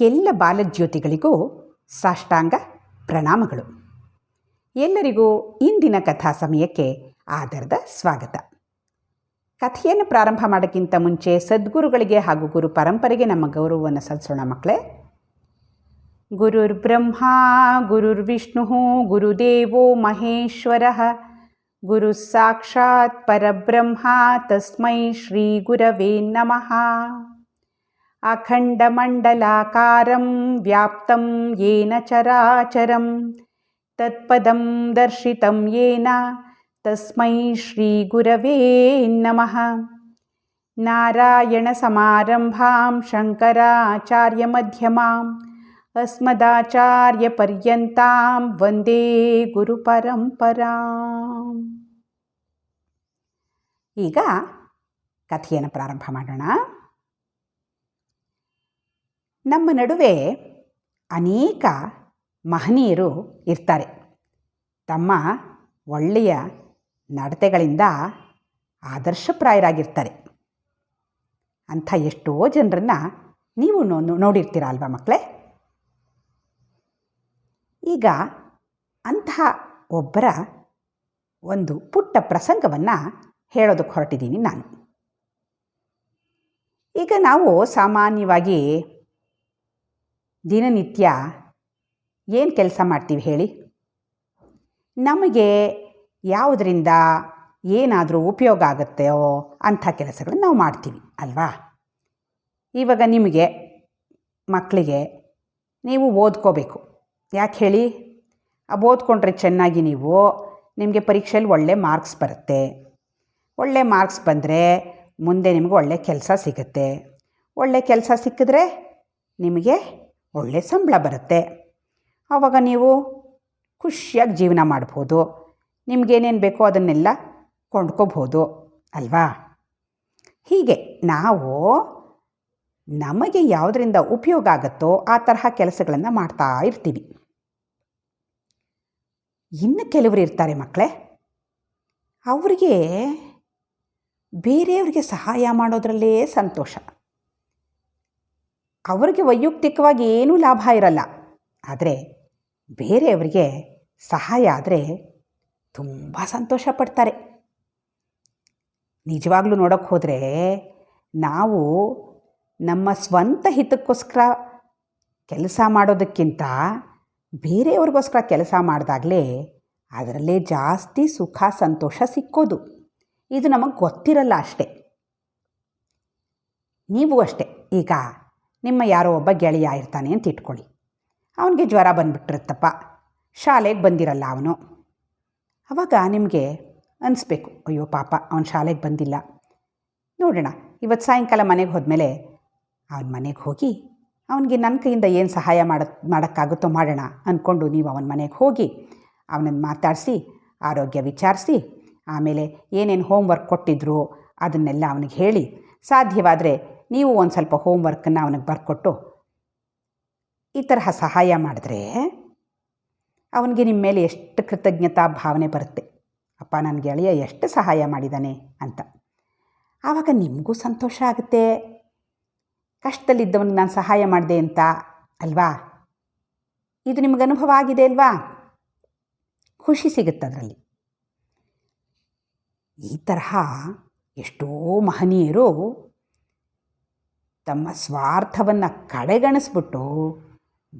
ಎಲ್ಲ ಬಾಲಜ್ಯೋತಿಗಳಿಗೂ ಸಾಷ್ಟಾಂಗ ಪ್ರಣಾಮಗಳು. ಎಲ್ಲರಿಗೂ ಇಂದಿನ ಕಥಾ ಸಮಯಕ್ಕೆ ಆಧಾರದ ಸ್ವಾಗತ. ಕಥೆಯನ್ನು ಪ್ರಾರಂಭ ಮಾಡೋಕ್ಕಿಂತ ಮುಂಚೆ ಸದ್ಗುರುಗಳಿಗೆ ಹಾಗೂ ಗುರು ಪರಂಪರೆಗೆ ನಮ್ಮ ಗೌರವವನ್ನು ಸಲ್ಲಿಸೋಣ ಮಕ್ಕಳೇ. ಗುರುರ್ ಬ್ರಹ್ಮ ಗುರುರ್ ವಿಷ್ಣು ಗುರುದೇವೋ ಮಹೇಶ್ವರ ಗುರು ಸಾಕ್ಷಾತ್ ಪರಬ್ರಹ್ಮ, ತಸ್ಮೈ ಶ್ರೀ ಗುರವೇ ನಮಃ. ವ್ಯಾಪ್ತಂ ಯೇನ ಚರಾಚರಂ ತತ್ಪದಂ ದರ್ಶಿತಂ ಯೇನ ತಸ್ಮೈ ಶ್ರೀ ಗುರವೇ ನಮಃ ನಾರಾಯಣಸಮಾರಂಭಾಂ ಶಂಕರಾಚಾರ್ಯಮಧ್ಯಮಾಂ ಅಸ್ಮದಾಚಾರ್ಯಪರ್ಯಂತಾಂ ವಂದೇ ಗುರುಪರಂಪರಾಂ ಈಗ ಕಥೆಯನ್ನು ಪ್ರಾರಂಭ ಮಾಡೋಣ. ನಮ್ಮ ನಡುವೆ ಅನೇಕ ಮಹನೀಯರು ಇರ್ತಾರೆ. ತಮ್ಮ ಒಳ್ಳೆಯ ನಡತೆಗಳಿಂದ ಆದರ್ಶಪ್ರಾಯರಾಗಿರ್ತಾರೆ. ಅಂಥ ಎಷ್ಟೋ ಜನರನ್ನು ನೀವು ನೋ- ನೋಡಿರ್ತೀರ ಅಲ್ವಾ ಮಕ್ಕಳೇ? ಈಗ ಅಂತಹ ಒಬ್ಬರ ಒಂದು ಪುಟ್ಟ ಪ್ರಸಂಗವನ್ನು ಹೇಳೋದಕ್ಕೆ ಹೊರಟಿದ್ದೀನಿ ನಾನು. ಈಗ ನಾವು ಸಾಮಾನ್ಯವಾಗಿ ದಿನನಿತ್ಯ ಏನು ಕೆಲಸ ಮಾಡ್ತೀವಿ ಹೇಳಿ? ನಮಗೆ ಯಾವುದರಿಂದ ಏನಾದರೂ ಉಪಯೋಗ ಆಗುತ್ತೆಯೋ ಅಂಥ ಕೆಲಸಗಳನ್ನ ನಾವು ಮಾಡ್ತೀವಿ, ಅಲ್ವಾ? ಇವಾಗ ನಿಮಗೆ ಮಕ್ಕಳಿಗೆ ನೀವು ಓದ್ಕೋಬೇಕು. ಯಾಕೆ ಹೇಳಿ? ಓದ್ಕೊಂಡ್ರೆ ಚೆನ್ನಾಗಿ ನೀವು ನಿಮಗೆ ಪರೀಕ್ಷೆಯಲ್ಲಿ ಒಳ್ಳೆ ಮಾರ್ಕ್ಸ್ ಬರುತ್ತೆ. ಒಳ್ಳೆ ಮಾರ್ಕ್ಸ್ ಬಂದರೆ ಮುಂದೆ ನಿಮಗೆ ಒಳ್ಳೆ ಕೆಲಸ ಸಿಗುತ್ತೆ. ಒಳ್ಳೆ ಕೆಲಸ ಸಿಕ್ಕಿದ್ರೆ ನಿಮಗೆ ಒಳ್ಳೆ ಸಂಬಳ ಬರುತ್ತೆ. ಆವಾಗ ನೀವು ಖುಷಿಯಾಗಿ ಜೀವನ ಮಾಡ್ಬೋದು. ನಿಮಗೇನೇನು ಬೇಕೋ ಅದನ್ನೆಲ್ಲ ಕೊಂಡ್ಕೋಬೋದು, ಅಲ್ವಾ? ಹೀಗೆ ನಾವು ನಮಗೆ ಯಾವುದರಿಂದ ಉಪಯೋಗ ಆಗುತ್ತೋ ಆ ತರಹ ಕೆಲಸಗಳನ್ನು ಮಾಡ್ತಾ ಇರ್ತೀವಿ. ಇನ್ನು ಕೆಲವರು ಇರ್ತಾರೆ ಮಕ್ಕಳೇ. ಅವರಿಗೆ ಬೇರೆಯವರಿಗೆ ಸಹಾಯ ಮಾಡೋದ್ರಲ್ಲೇ ಸಂತೋಷ. ಅವರಿಗೆ ವೈಯಕ್ತಿಕವಾಗಿ ಏನೂ ಲಾಭ ಇರಲ್ಲ. ಆದರೆ ಬೇರೆಯವರಿಗೆ ಸಹಾಯ ಆದರೆ ತುಂಬ ಸಂತೋಷ ಪಡ್ತಾರೆ. ನಿಜವಾಗ್ಲೂ ನೋಡೋಕ್ಕೆ ಹೋದರೆ ನಾವು ನಮ್ಮ ಸ್ವಂತ ಹಿತಕ್ಕೋಸ್ಕರ ಕೆಲಸ ಮಾಡೋದಕ್ಕಿಂತ ಬೇರೆಯವ್ರಿಗೋಸ್ಕರ ಕೆಲಸ ಮಾಡಿದಾಗಲೇ ಅದರಲ್ಲೇ ಜಾಸ್ತಿ ಸುಖ ಸಂತೋಷ ಸಿಕ್ಕೋದು. ಇದು ನಮಗೆ ಗೊತ್ತಿರಲ್ಲ ಅಷ್ಟೆ. ನೀವು ಅಷ್ಟೆ. ಈಗ ನಿಮ್ಮ ಯಾರೋ ಒಬ್ಬ ಗೆಳೆಯ ಇರ್ತಾನೆ ಅಂತ ಇಟ್ಕೊಳ್ಳಿ. ಅವನಿಗೆ ಜ್ವರ ಬಂದುಬಿಟ್ಟಿರುತ್ತಪ್ಪ. ಶಾಲೆಗೆ ಬಂದಿರಲ್ಲ ಅವನು. ಅವಾಗ ನಿಮಗೆ ಅನಿಸ್ಬೇಕು, ಅಯ್ಯೋ ಪಾಪ, ಅವನು ಶಾಲೆಗೆ ಬಂದಿಲ್ಲ. ನೋಡೋಣ ಇವತ್ತು ಸಾಯಂಕಾಲ ಮನೆಗೆ ಹೋದ್ಮೇಲೆ ಅವನ ಮನೆಗೆ ಹೋಗಿ ಅವನಿಗೆ ನನ್ನ ಕೈಯಿಂದ ಏನು ಸಹಾಯ ಮಾಡ ಮಾಡೋಕ್ಕಾಗುತ್ತೋ ಮಾಡೋಣ ಅಂದ್ಕೊಂಡು ನೀವು ಅವನ ಮನೆಗೆ ಹೋಗಿ ಅವನನ್ನು ಮಾತಾಡಿಸಿ, ಆರೋಗ್ಯ ವಿಚಾರಿಸಿ, ಆಮೇಲೆ ಏನೇನು ಹೋಮ್ವರ್ಕ್ ಕೊಟ್ಟಿದ್ರು ಅದನ್ನೆಲ್ಲ ಅವನಿಗೆ ಹೇಳಿ. ಸಾಧ್ಯವಾದರೆ ನೀವು ಒಂದು ಸ್ವಲ್ಪ ಹೋಮ್ವರ್ಕನ್ನು ಅವನಿಗೆ ಬರ್ಕೊಟ್ಟು ಈ ತರಹ ಸಹಾಯ ಮಾಡಿದ್ರೆ ಅವನಿಗೆ ನಿಮ್ಮ ಮೇಲೆ ಎಷ್ಟು ಕೃತಜ್ಞತಾ ಭಾವನೆ ಬರುತ್ತೆ. ಅಪ್ಪ ನನ್ನ ಗೆಳೆಯ ಎಷ್ಟು ಸಹಾಯ ಮಾಡಿದ್ದಾನೆ ಅಂತ. ಆವಾಗ ನಿಮಗೂ ಸಂತೋಷ ಆಗುತ್ತೆ. ಕಷ್ಟದಲ್ಲಿದ್ದವನಿಗೆ ನಾನು ಸಹಾಯ ಮಾಡಿದೆ ಅಂತ, ಅಲ್ವಾ? ಇದು ನಿಮಗೆ ಅನುಭವ ಆಗಿದೆ ಅಲ್ವಾ? ಖುಷಿ ಸಿಗುತ್ತೆ ಅದರಲ್ಲಿ. ಈ ತರಹ ಎಷ್ಟೋ ಮಹನೀಯರು ತಮ್ಮ ಸ್ವಾರ್ಥವನ್ನು ಕಡೆಗಣಿಸ್ಬಿಟ್ಟು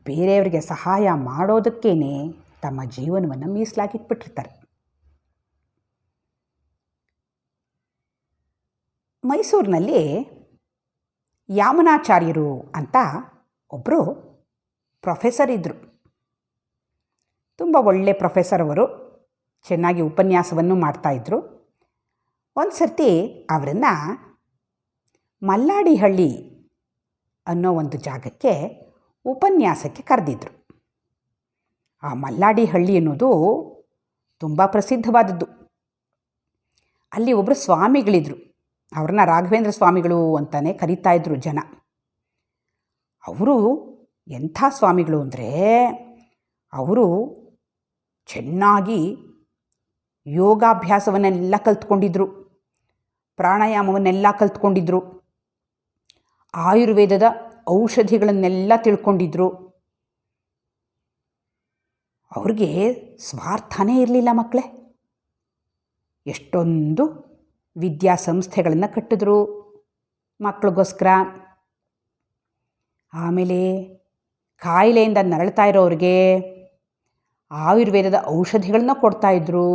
ಬೇರೆಯವರಿಗೆ ಸಹಾಯ ಮಾಡೋದಕ್ಕೇನೆ ತಮ್ಮ ಜೀವನವನ್ನು ಮೀಸಲಾಗಿಟ್ಬಿಟ್ಟಿರ್ತಾರೆ. ಮೈಸೂರಿನಲ್ಲಿ ಯಾಮನಾಚಾರ್ಯರು ಅಂತ ಒಬ್ಬರು ಪ್ರೊಫೆಸರ್ ಇದ್ದರು ತುಂಬ ಒಳ್ಳೆ ಪ್ರೊಫೆಸರ್ ಅವರು, ಚೆನ್ನಾಗಿ ಉಪನ್ಯಾಸವನ್ನು ಮಾಡ್ತಾಯಿದ್ರು ಒಂದು ಸರ್ತಿ ಅವರನ್ನು ಮಲ್ಲಾಡಿಹಳ್ಳಿ ಅನ್ನೋ ಒಂದು ಜಾಗಕ್ಕೆ ಉಪನ್ಯಾಸಕ್ಕೆ ಕರೆದಿದ್ರು. ಆ ಮಲ್ಲಾಡಿ ಹಳ್ಳಿ ಅನ್ನೋದು ತುಂಬ ಪ್ರಸಿದ್ಧವಾದದ್ದು. ಅಲ್ಲಿ ಒಬ್ಬರು ಸ್ವಾಮಿಗಳಿದ್ರು. ಅವ್ರನ್ನ ರಾಘವೇಂದ್ರ ಸ್ವಾಮಿಗಳು ಅಂತಾನೆ ಕರೀತಾ ಇದ್ರು ಜನ. ಅವರು ಎಂಥ ಸ್ವಾಮಿಗಳು ಅಂದರೆ ಅವರು ಚೆನ್ನಾಗಿ ಯೋಗಾಭ್ಯಾಸವನ್ನೆಲ್ಲ ಕಲ್ತ್ಕೊಂಡಿದ್ರು. ಪ್ರಾಣಾಯಾಮವನ್ನೆಲ್ಲ ಕಲ್ತ್ಕೊಂಡಿದ್ರು. ಆಯುರ್ವೇದದ ಔಷಧಿಗಳನ್ನೆಲ್ಲ ತಿಳ್ಕೊಂಡಿದ್ರು. ಅವ್ರಿಗೆ ಸ್ವಾರ್ಥನೇ ಇರಲಿಲ್ಲ ಮಕ್ಕಳೇ ಎಷ್ಟೊಂದು ವಿದ್ಯಾಸಂಸ್ಥೆಗಳನ್ನು ಕಟ್ಟಿದ್ರು ಮಕ್ಕಳಿಗೋಸ್ಕರ ಆಮೇಲೆ ಕಾಯಿಲೆಯಿಂದ ನರಳ್ತಾ ಇರೋರಿಗೆ ಆಯುರ್ವೇದದ ಔಷಧಿಗಳನ್ನ ಕೊಡ್ತಾಯಿದ್ರು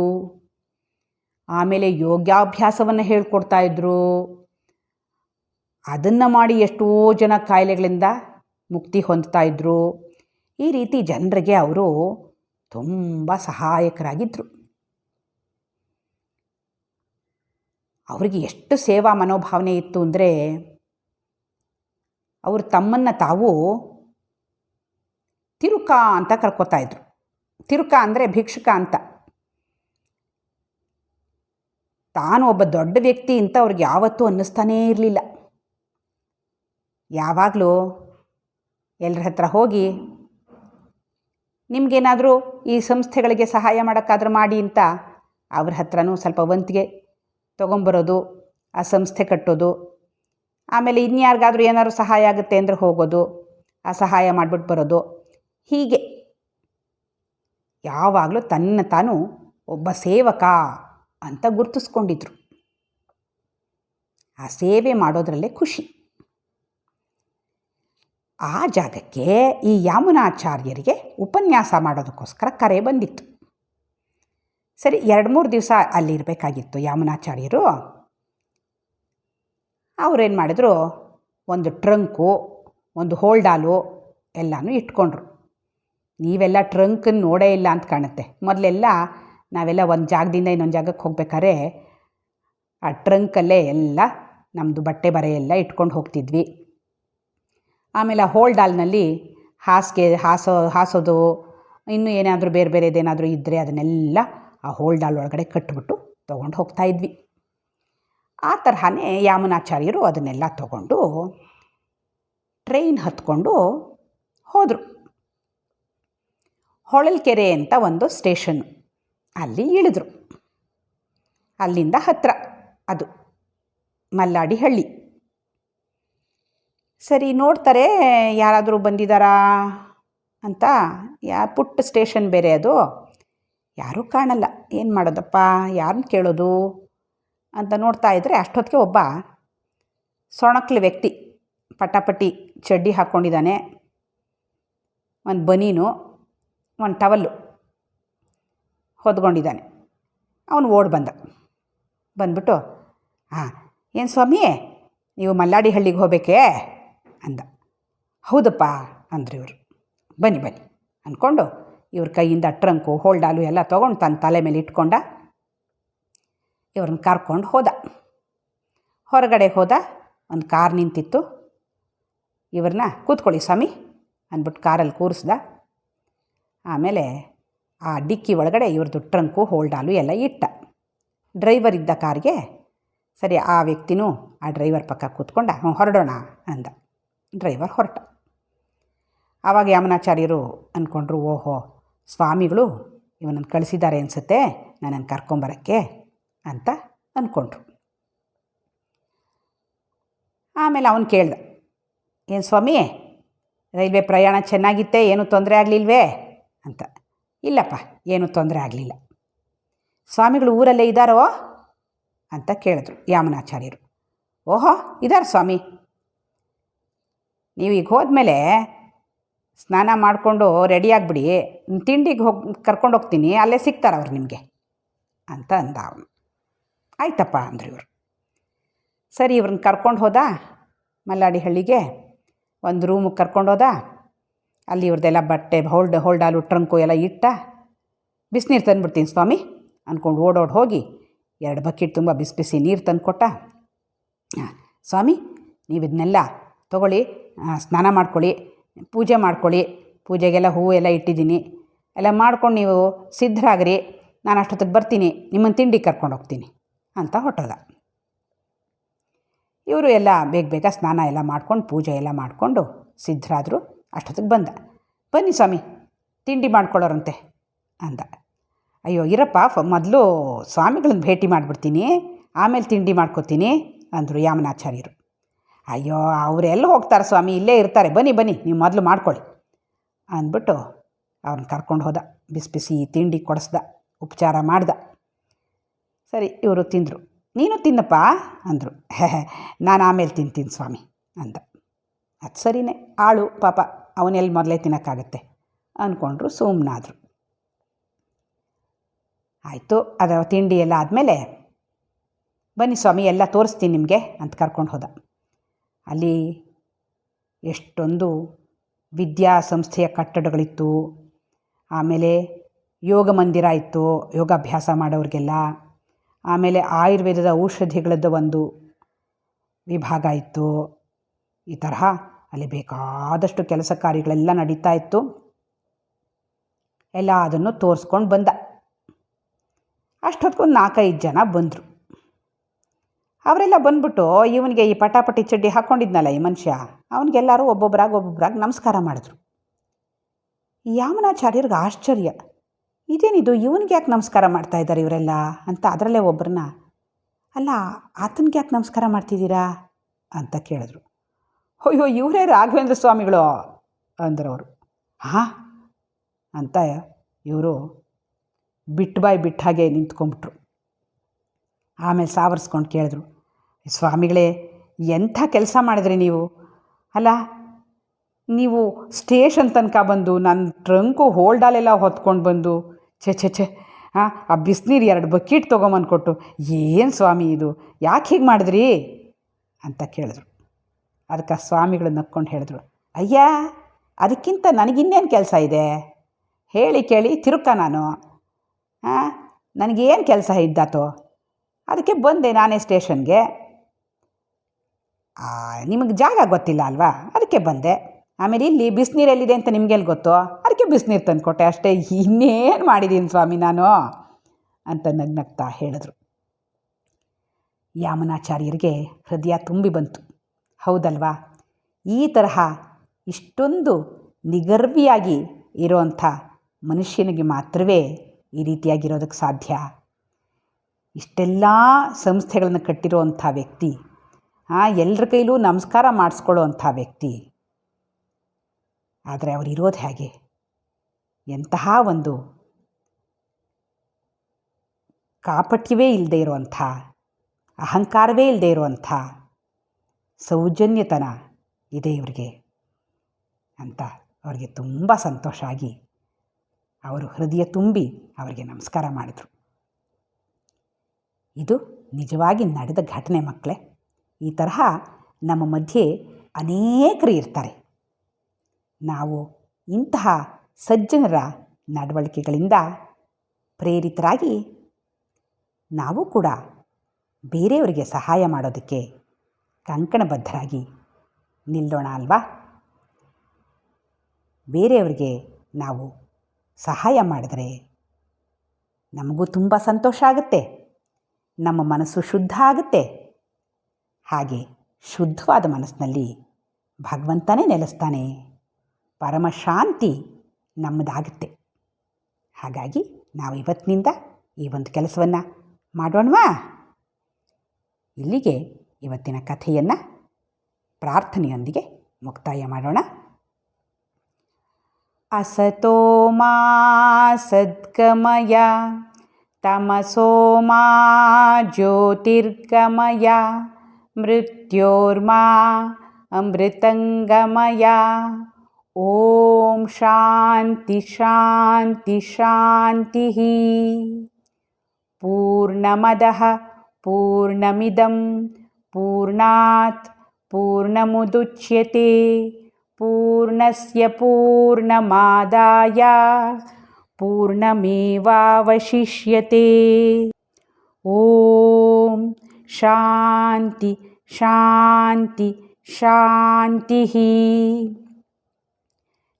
ಆಮೇಲೆ ಯೋಗಾಭ್ಯಾಸವನ್ನು ಹೇಳ್ಕೊಡ್ತಾಯಿದ್ರು ಅದನ್ನು ಮಾಡಿ ಎಷ್ಟೋ ಜನ ಕಾಯಿಲೆಗಳಿಂದ ಮುಕ್ತಿ ಹೊಂದ್ತಾ ಇದ್ದರು ಈ ರೀತಿ ಜನರಿಗೆ ಅವರು ತುಂಬ ಸಹಾಯಕರಾಗಿದ್ದರು ಅವರಿಗೆ ಎಷ್ಟು ಸೇವಾ ಮನೋಭಾವನೆ ಇತ್ತು ಅಂದರೆ ಅವರು ತಮ್ಮನ್ನು ತಾವು ತಿರುಕ ಅಂತ ಕರ್ಕೋತಾ ಇದ್ರು. ತಿರುಕ ಅಂದರೆ ಭಿಕ್ಷುಕ ಅಂತ. ತಾನು ಒಬ್ಬ ದೊಡ್ಡ ವ್ಯಕ್ತಿ ಅಂತ ಅವ್ರಿಗೆ ಯಾವತ್ತೂ ಅನ್ನಿಸ್ತಾನೇ ಇರಲಿಲ್ಲ. ಯಾವಾಗಲೂ ಎಲ್ಲರ ಹತ್ರ ಹೋಗಿ ನಿಮಗೇನಾದರೂ ಈ ಸಂಸ್ಥೆಗಳಿಗೆ ಸಹಾಯ ಮಾಡೋಕ್ಕಾದ್ರೂ ಮಾಡಿ ಅಂತ ಅವ್ರ ಹತ್ರನೂ ಸ್ವಲ್ಪ ವಂತಿಗೆ ತೊಗೊಂಬರೋದು, ಆ ಸಂಸ್ಥೆ ಕಟ್ಟೋದು, ಆಮೇಲೆ ಇನ್ಯಾರಿಗಾದರೂ ಏನಾದರೂ ಸಹಾಯ ಆಗುತ್ತೆ ಅಂದರೆ ಹೋಗೋದು, ಆ ಸಹಾಯ ಮಾಡಿಬಿಟ್ಟು ಬರೋದು, ಹೀಗೆ. ಯಾವಾಗಲೂ ತನ್ನ ತಾನು ಒಬ್ಬ ಸೇವಕ ಅಂತ ಗುರುತಿಸ್ಕೊಂಡಿದ್ರು. ಆ ಸೇವೆ ಮಾಡೋದರಲ್ಲೇ ಖುಷಿ. ಆ ಜಾಗಕ್ಕೆ ಈ ಯಾಮುನಾಚಾರ್ಯರಿಗೆ ಉಪನ್ಯಾಸ ಮಾಡೋದಕ್ಕೋಸ್ಕರ ಕರೆ ಬಂದಿತ್ತು. ಸರಿ, ಎರಡು ಮೂರು ದಿವಸ ಅಲ್ಲಿರಬೇಕಾಗಿತ್ತು ಯಾಮುನಾಚಾರ್ಯರು. ಅವರೇನು ಮಾಡಿದ್ರು, ಒಂದು ಟ್ರಂಕು, ಒಂದು ಹೋಲ್ಡಾಲು ಎಲ್ಲನೂ ಇಟ್ಕೊಂಡ್ರು. ನೀವೆಲ್ಲ ಟ್ರಂಕನ್ನು ನೋಡೇ ಇಲ್ಲ ಅಂತ ಕಾಣುತ್ತೆ. ಮೊದಲೆಲ್ಲ ನಾವೆಲ್ಲ ಒಂದು ಜಾಗದಿಂದ ಇನ್ನೊಂದು ಜಾಗಕ್ಕೆ ಹೋಗ್ಬೇಕಾದ್ರೆ ಆ ಟ್ರಂಕಲ್ಲೇ ಎಲ್ಲ ನಮ್ಮದು ಬಟ್ಟೆ ಬರೆ ಎಲ್ಲ ಇಟ್ಕೊಂಡು ಹೋಗ್ತಿದ್ವಿ. ಆಮೇಲೆ ಆ ಹೋಲ್ಡಾಲ್ನಲ್ಲಿ ಹಾಸಿಗೆ, ಹಾಸೋ, ಹಾಸೋದು, ಇನ್ನೂ ಏನಾದರೂ ಬೇರೆ ಬೇರೆದೇನಾದರೂ ಇದ್ದರೆ ಅದನ್ನೆಲ್ಲ ಆ ಹೋಲ್ ಡಾಲ್ ಒಳಗಡೆ ಕಟ್ಟಿಬಿಟ್ಟು ತೊಗೊಂಡು ಹೋಗ್ತಾ ಇದ್ವಿ. ಆ ತರಹನೇ ಯಾಮನಾಚಾರ್ಯರು ಅದನ್ನೆಲ್ಲ ತಗೊಂಡು ಟ್ರೈನ್ ಹತ್ಕೊಂಡು ಹೋದರು. ಹೊಳಲ್ಕೆರೆ ಅಂತ ಒಂದು ಸ್ಟೇಷನ್ನು ಅಲ್ಲಿ ಇಳಿದ್ರು. ಅಲ್ಲಿಂದ ಹತ್ತಿರ ಅದು ಮಲ್ಲಾಡಿ ಹಳ್ಳಿ ಸರಿ, ನೋಡ್ತಾರೆ ಯಾರಾದರೂ ಬಂದಿದ್ದಾರಾ ಅಂತ. ಯಾ, ಪುಟ್ಟ ಸ್ಟೇಷನ್ ಬೇರೆ ಅದು. ಯಾರೂ ಕಾಣಲ್ಲ. ಏನು ಮಾಡೋದಪ್ಪ? ಯಾರನ್ನ ಕೇಳೋದು? ಅಂತ ನೋಡ್ತಾ ಇದ್ದರೆ ಅಷ್ಟೊತ್ತಿಗೆ ಒಬ್ಬ ಸೊಣಕ್ಲು ವ್ಯಕ್ತಿ, ಪಟಾಪಟಿ ಚಡ್ಡಿ ಹಾಕ್ಕೊಂಡಿದ್ದಾನೆ ಒಂದು ಬನೀನು, ಒಂದು ಟವಲ್ಲು ಹೊದ್ಕೊಂಡಿದ್ದಾನೆ. ಅವನು ಓಡ್ ಬಂದ. ಬಂದ್ಬಿಟ್ಟು ಹಾಂ ಏನು ಸ್ವಾಮಿ, ನೀವು ಮಲ್ಲಾಡಿ ಹಳ್ಳಿಗೆ ಹೋಗಬೇಕೇ? ಅಂದ. ಹೌದಪ್ಪ, ಅಂದರು ಇವರು. ಬನ್ನಿ ಬನ್ನಿ ಅಂದ್ಕೊಂಡು ಇವ್ರ ಕೈಯಿಂದ ಟ್ರಂಕು, ಹೋಲ್ಡಾಲು ಎಲ್ಲ ತೊಗೊಂಡು ತನ್ನ ತಲೆ ಮೇಲೆ ಇಟ್ಕೊಂಡ ಇವ್ರನ್ನ ಕರ್ಕೊಂಡು ಹೋದ. ಹೊರಗಡೆ ಹೋದ, ಒಂದು ಕಾರ್ ನಿಂತಿತ್ತು. ಇವ್ರನ್ನ ಕೂತ್ಕೊಳ್ಳಿ ಸ್ವಾಮಿ ಅಂದ್ಬಿಟ್ಟು ಕಾರಲ್ಲಿ ಕೂರಿಸ್ದ. ಆಮೇಲೆ ಆ ಡಿಕ್ಕಿ ಒಳಗಡೆ ಇವ್ರದ್ದು ಟ್ರಂಕು, ಹೋಲ್ಡಾಲು ಎಲ್ಲ ಇಟ್ಟ. ಡ್ರೈವರ್ ಇದ್ದ ಕಾರ್ಗೆ, ಸರಿ, ಆ ವ್ಯಕ್ತಿನೂ ಆ ಡ್ರೈವರ್ ಪಕ್ಕ ಕೂತ್ಕೊಂಡ ಹೊರಡೋಣ, ಅಂದ. ಡ್ರೈವರ್ ಹೊರಟ. ಆವಾಗ ಯಮನಾಚಾರ್ಯರು ಅಂದ್ಕೊಂಡ್ರು ಓಹೋ, ಸ್ವಾಮಿಗಳು ಇವನನ್ನು ಕಳಿಸಿದ್ದಾರೆ ಅನಿಸುತ್ತೆ, ನನ್ನನ್ನು ಕರ್ಕೊಂಬರೋಕ್ಕೆ ಅಂತ ಅಂದ್ಕೊಂಡ್ರು ಆಮೇಲೆ ಅವನು ಕೇಳ್ದ, ಏನು ಸ್ವಾಮಿ, ರೈಲ್ವೆ ಪ್ರಯಾಣ ಚೆನ್ನಾಗಿತ್ತೆ, ಏನೂ ತೊಂದರೆ ಆಗಲಿಲ್ವೇ? ಅಂತ, ಇಲ್ಲಪ್ಪ, ಏನೂ ತೊಂದರೆ ಆಗಲಿಲ್ಲ. ಸ್ವಾಮಿಗಳು ಊರಲ್ಲೇ ಇದ್ದಾರೋ? ಅಂತ ಕೇಳಿದ್ರು ಯಾಮನಾಚಾರ್ಯರು. ಓಹೋ ಇದ್ದಾರೆ ಸ್ವಾಮಿ? ನೀವು ಈಗ ಹೋದ್ಮೇಲೆ ಸ್ನಾನ ಮಾಡಿಕೊಂಡು ರೆಡಿಯಾಗಿಬಿಡಿ ತಿಂಡಿಗೆ ಹೋಗಿ, ಕರ್ಕೊಂಡು ಹೋಗ್ತೀನಿ, ಅಲ್ಲೇ ಸಿಗ್ತಾರೆ ಅವ್ರು ನಿಮಗೆ ಅಂತ ಅಂದ ಅವನು. ಆಯ್ತಪ್ಪ ಅಂದರು ಇವರು. ಸರಿ ಇವ್ರನ್ನ ಕರ್ಕೊಂಡು ಹೋದ, ಮಲ್ಲಾಡಿ ಹಳ್ಳಿಗೆ. ಒಂದು ರೂಮಿಗೆ ಕರ್ಕೊಂಡು ಹೋದ, ಅಲ್ಲಿ ಇವ್ರದ್ದೆಲ್ಲ ಬಟ್ಟೆ ಹೋಲ್ಡ್ ಹೋಲ್ಡಾಲು ಟ್ರಂಕು ಎಲ್ಲ ಇಟ್ಟ, ಬಿಸಿನೀರು ತಂದುಬಿಡ್ತೀನಿ ಸ್ವಾಮಿ ಅಂದ್ಕೊಂಡು ಓಡೋಡಿ ಹೋಗಿ ಎರಡು ಬಕೆಟ್ ತುಂಬ ಬಿಸಿ ಬಿಸಿ ನೀರು ತಂದು ಕೊಟ್ಟ ಸ್ವಾಮಿ ನೀವು ಇದನ್ನೆಲ್ಲ ತೊಗೊಳ್ಳಿ ಸ್ನಾನ ಮಾಡ್ಕೊಳ್ಳಿ, ಪೂಜೆ ಮಾಡ್ಕೊಳ್ಳಿ, ಪೂಜೆಗೆಲ್ಲ ಹೂವು ಎಲ್ಲ ಇಟ್ಟಿದ್ದೀನಿ. ಎಲ್ಲ ಮಾಡ್ಕೊಂಡು ನೀವು ಸಿದ್ಧರಾಗ್ರಿ, ನಾನು ಅಷ್ಟೊತ್ತಿಗೆ ಬರ್ತೀನಿ, ನಿಮ್ಮನ್ನು ತಿಂಡಿ ಕರ್ಕೊಂಡು ಹೋಗ್ತೀನಿ ಅಂತ ಹೊಟ್ಟೋದ. ಇವರು ಎಲ್ಲ ಬೇಗ ಬೇಗ ಸ್ನಾನ ಎಲ್ಲ ಮಾಡ್ಕೊಂಡು, ಪೂಜೆ ಎಲ್ಲ ಮಾಡಿಕೊಂಡು ಸಿದ್ಧರಾದರು ಅಷ್ಟೊತ್ತಿಗೆ ಬಂದ. ಬನ್ನಿ ಸ್ವಾಮಿ, ತಿಂಡಿ ಮಾಡ್ಕೊಳ್ಳೋರಂತೆ ಅಂದ. ಅಯ್ಯೋ, ಇರಪ್ಪ, ಫ, ಮೊದಲು ಸ್ವಾಮಿಗಳನ್ನ ಭೇಟಿ ಮಾಡಿಬಿಡ್ತೀನಿ, ಆಮೇಲೆ ತಿಂಡಿ ಮಾಡ್ಕೋತೀನಿ ಅಂದರು ಯಾಮನಾಚಾರ್ಯರು. ಅಯ್ಯೋ ಅವರೆಲ್ಲ ಹೋಗ್ತಾರೆ ಸ್ವಾಮಿ? ಇಲ್ಲೇ ಇರ್ತಾರೆ. ಬನ್ನಿ ಬನ್ನಿ, ನೀವು ಮೊದಲು ಮಾಡ್ಕೊಳ್ಳಿ ಅಂದ್ಬಿಟ್ಟು ಅವ್ರನ್ನ ಕರ್ಕೊಂಡು ಹೋದ. ಬಿಸಿ ಬಿಸಿ ತಿಂಡಿ ಕೊಡಿಸ್ದ, ಉಪಚಾರ ಮಾಡ್ದ. ಸರಿ, ಇವರು ತಿಂದರು. ನೀನು ತಿನ್ನಪ್ಪ ಅಂದರು. ನಾನು ಆಮೇಲೆ ತಿಂತೀನಿ ಸ್ವಾಮಿ ಅಂದ. ಅದು ಸರಿನೇ. ಆಳು, ಪಾಪ ಅವನೆಲ್ಲಿ ಮೊದಲೇ ತಿನ್ನೋಕ್ಕಾಗತ್ತೆ ಅಂದ್ಕೊಂಡ್ರು ಸುಮ್ಮನಾದರು ಆಯಿತು, ಅದು ತಿಂಡಿ ಎಲ್ಲ ಆದಮೇಲೆ ಬನ್ನಿ ಸ್ವಾಮಿ, ಎಲ್ಲ ತೋರಿಸ್ತೀನಿ ನಿಮಗೆ ಅಂತ ಕರ್ಕೊಂಡು ಹೋದ. ಅಲ್ಲಿ ಎಷ್ಟೊಂದು ವಿದ್ಯಾಸಂಸ್ಥೆಯ ಕಟ್ಟಡಗಳಿತ್ತು. ಆಮೇಲೆ ಯೋಗ ಮಂದಿರ ಇತ್ತು, ಯೋಗಾಭ್ಯಾಸ ಮಾಡೋರಿಗೆಲ್ಲ. ಆಮೇಲೆ ಆಯುರ್ವೇದದ ಔಷಧಿಗಳದ್ದು ಒಂದು ವಿಭಾಗ ಇತ್ತು. ಈ ತರಹ ಅಲ್ಲಿ ಬೇಕಾದಷ್ಟು ಕೆಲಸ ಕಾರ್ಯಗಳೆಲ್ಲ ನಡೀತಾ ಇತ್ತು. ಎಲ್ಲ ಅದನ್ನು ತೋರಿಸ್ಕೊಂಡು ಬಂದ. ಅಷ್ಟೊತ್ತಿಗೊಂದು ನಾಲ್ಕೈದು ಜನ ಬಂದರು. ಅವರೆಲ್ಲ ಬಂದ್ಬಿಟ್ಟು ಇವನಿಗೆ ಈ ಪಟಾಪಟಿ ಚಡ್ಡಿ ಹಾಕ್ಕೊಂಡಿದ್ನಲ್ಲ ಈ ಮನುಷ್ಯ, ಅವನಿಗೆಲ್ಲರೂ ಒಬ್ಬೊಬ್ಬರಾಗಿ ಒಬ್ಬೊಬ್ಬರಾಗಿ ನಮಸ್ಕಾರ ಮಾಡಿದ್ರು. ಯಾಮನಾಚಾರ್ಯರಿಗೆ ಆಶ್ಚರ್ಯ. ಇದೇನಿದು, ಇವನಿಗೆ ಯಾಕೆ ನಮಸ್ಕಾರ ಮಾಡ್ತಾ ಇದ್ದಾರೆ ಇವರೆಲ್ಲ? ಅಂತ ಅದರಲ್ಲೇ ಒಬ್ಬರನ್ನ ಅಲ್ಲ, ಆತನಿಗೆ ಯಾಕೆ ನಮಸ್ಕಾರ ಮಾಡ್ತಿದ್ದೀರಾ? ಅಂತ ಕೇಳಿದ್ರು. ಅಯ್ಯೋ, ಇವರೇ ರಾಘವೇಂದ್ರ ಸ್ವಾಮಿಗಳು, ಅಂದ್ರವರು. ಹಾಂ? ಅಂತ ಇವರು ಬಿಟ್ಟು ಬಾಯ್ ಬಿಟ್ಟ ಹಾಗೆ ನಿಂತ್ಕೊಂಬಿಟ್ರು. ಆಮೇಲೆ ಸಾವರಿಸ್ಕೊಂಡು ಕೇಳಿದ್ರು. ಸ್ವಾಮಿಗಳೇ, ಎಂಥ ಕೆಲಸ ಮಾಡಿದ್ರಿ ನೀವು? ಅಲ್ಲ, ನೀವು ಸ್ಟೇಷನ್ ತನಕ ಬಂದು ನನ್ನ ಟ್ರಂಕು ಹೋಲ್ಡಾಲೆಲ್ಲ ಹೊತ್ಕೊಂಡು ಬಂದು, ಛೆ ಛೆ ಛೆ ಹಾಂ ಆ ಬಿಸಿನೀರು ಎರಡು ಬಕೆಟ್ ತೊಗೊಂಬಂದ್ಕೊಟ್ಟು ಏನು ಸ್ವಾಮಿ ಇದು? ಯಾಕೆ ಹೀಗೆ ಮಾಡಿದ್ರಿ? ಅಂತ ಕೇಳಿದ್ರು. ಅದಕ್ಕೆ ಸ್ವಾಮಿಗಳು ನಕ್ಕೊಂಡು ಹೇಳಿದ್ರು, ಅಯ್ಯ, ಅದಕ್ಕಿಂತ ನನಗಿನ್ನೇನು ಕೆಲಸ ಇದೆ? ಹೇಳಿ ಕೇಳಿ ತಿರುಕ ನಾನು. ಹಾಂ ನನಗೇನು ಕೆಲಸ ಇದ್ದಾತೋ? ಅದಕ್ಕೆ ಬಂದೆ ನಾನೇ ಸ್ಟೇಷನ್ಗೆ. ನಿಮಗೆ ಜಾಗ ಗೊತ್ತಿಲ್ಲ ಅಲ್ವಾ? ಅದಕ್ಕೆ ಬಂದೆ. ಆಮೇಲೆ ಇಲ್ಲಿ ಬಿಸಿನೀರು ಎಲ್ಲಿದೆ ಅಂತ ನಿಮಗೆಲ್ಲಿ ಗೊತ್ತು? ಅದಕ್ಕೆ ಬಿಸಿನೀರು ತಂದುಕೊಟ್ಟೆ. ಅಷ್ಟೇ, ಇನ್ನೇನು ಮಾಡಿದ್ದೀನಿ ಸ್ವಾಮಿ ನಾನು? ಅಂತ ನಗ್ನಗ್ತಾ ಹೇಳಿದ್ರು. ಯಾಮನಾಚಾರ್ಯರಿಗೆ ಹೃದಯ ತುಂಬಿ ಬಂತು. ಹೌದಲ್ವಾ? ಈ ತರಹ ಇಷ್ಟೊಂದು ನಿಗರ್ವಿಯಾಗಿ ಇರೋವಂಥ ಮನುಷ್ಯನಿಗೆ ಮಾತ್ರವೇ ಈ ರೀತಿಯಾಗಿರೋದಕ್ಕೆ ಸಾಧ್ಯ? ಇಷ್ಟೆಲ್ಲ ಸಂಸ್ಥೆಗಳನ್ನು ಕಟ್ಟಿರುವಂಥ ವ್ಯಕ್ತಿ ಎಲ್ಲರ ಕೈಲೂ ನಮಸ್ಕಾರ ಮಾಡಿಸ್ಕೊಳ್ಳೋ ಅಂಥ ವ್ಯಕ್ತಿ. ಆದರೆ ಅವರು ಇರೋದು ಹೇಗೆ? ಎಂತಹ ಒಂದು ಕಾಪಟ್ಯವೇ ಇಲ್ಲದೆ ಇರುವಂಥ ಅಹಂಕಾರವೇ ಇಲ್ಲದೆ ಇರುವಂಥ ಸೌಜನ್ಯತನ ಇದೆ ಇವರಿಗೆ ಅಂತ ಅವರಿಗೆ ತುಂಬ ಸಂತೋಷ ಆಗಿ ಅವರು ಹೃದಯ ತುಂಬಿ ಅವರಿಗೆ ನಮಸ್ಕಾರ ಮಾಡಿದರು. ಇದು ನಿಜವಾಗಿ ನಡೆದ ಘಟನೆ ಮಕ್ಕಳೇ. ಈ ತರಹ ನಮ್ಮ ಮಧ್ಯೆ ಅನೇಕರು ಇರ್ತಾರೆ. ನಾವು ಇಂತಹ ಸಜ್ಜನರ ನಡವಳಿಕೆಗಳಿಂದ ಪ್ರೇರಿತರಾಗಿ ನಾವು ಕೂಡ ಬೇರೆಯವರಿಗೆ ಸಹಾಯ ಮಾಡೋದಕ್ಕೆ ಕಂಕಣಬದ್ಧರಾಗಿ ನಿಲ್ಲೋಣ ಅಲ್ವಾ? ಬೇರೆಯವರಿಗೆ ನಾವು ಸಹಾಯ ಮಾಡಿದರೆ ನಮಗೂ ತುಂಬ ಸಂತೋಷ ಆಗುತ್ತೆ. ನಮ್ಮ ಮನಸ್ಸು ಶುದ್ಧ ಆಗುತ್ತೆ. ಹಾಗೆ ಶುದ್ಧವಾದ ಮನಸ್ಸಿನಲ್ಲಿ ಭಗವಂತನೇ ನೆಲೆಸ್ತಾನೆ ಪರಮ ಶಾಂತಿ ನಮ್ಮದಾಗುತ್ತೆ ಹಾಗಾಗಿ ನಾವು ಇವತ್ತಿನಿಂದ ಈ ಒಂದು ಕೆಲಸವನ್ನು ಮಾಡೋಣವಾ ಇಲ್ಲಿಗೆ ಇವತ್ತಿನ ಕಥೆಯನ್ನು ಪ್ರಾರ್ಥನೆಯೊಂದಿಗೆ ಮುಕ್ತಾಯ ಮಾಡೋಣ असतो मा सद्गमय तमसो मा ज्योतिर्गमय मृत्योर्मा अमृतङ्गमय। ॐ शान्ति शान्ति शान्तिः। पूर्णमदः पूर्णमिदं पूर्णात् पूर्णमुदुच्यते। पूर्णस्य पूर्णमादाय पूर्णमेवावशिष्यते। ॐ ಶಾಂತಿ ಶಾಂತಿ ಶಾಂತಿಃ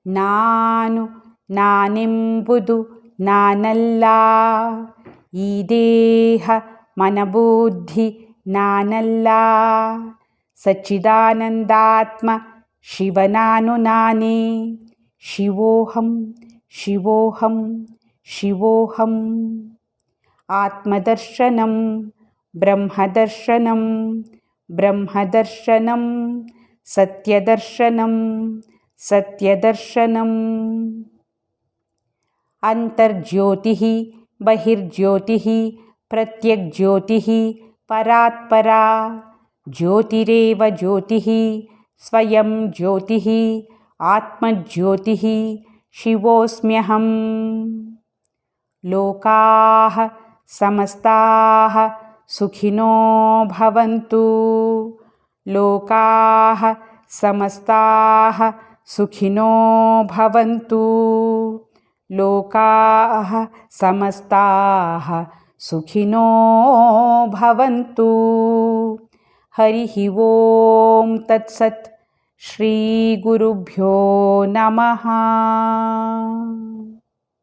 ನಾನು ನಾನೆಂಬುದು ನಾನಲ್ಲ ಈ ದೇಹ ಮನಬುದ್ಧಿ ನಾನಲ್ಲ ಸಚ್ಚಿದಾನಂದಾತ್ಮ ಶಿವನಾನು ನಾನೇ ಶಿವೋಹಂ ಶಿವೋಹಂ ಶಿವೋಹಂ ಆತ್ಮದರ್ಶನಂ ಬ್ರಹ್ಮದರ್ಶನಂ ब्रह्मदर्शनं सत्यदर्शनं सत्यदर्शनम्। अन्तर्ज्योतिः, बहिर्ज्योतिः, प्रत्यग्ज्योतिः, परात्परा, ज्योतिरेव ज्योतिः, स्वयं ज्योतिः, आत्मज्योतिः, शिवोऽस्म्यहम्। लोकाः, समस्ताः सुखिनो भवन्तु। लोकाः समस्ताः सुखिनो भवन्तु। लोकाः समस्ताः सुखिनो भवन्तु। हरिः ओं तत्सत् श्रीगुरुभ्यो नमः।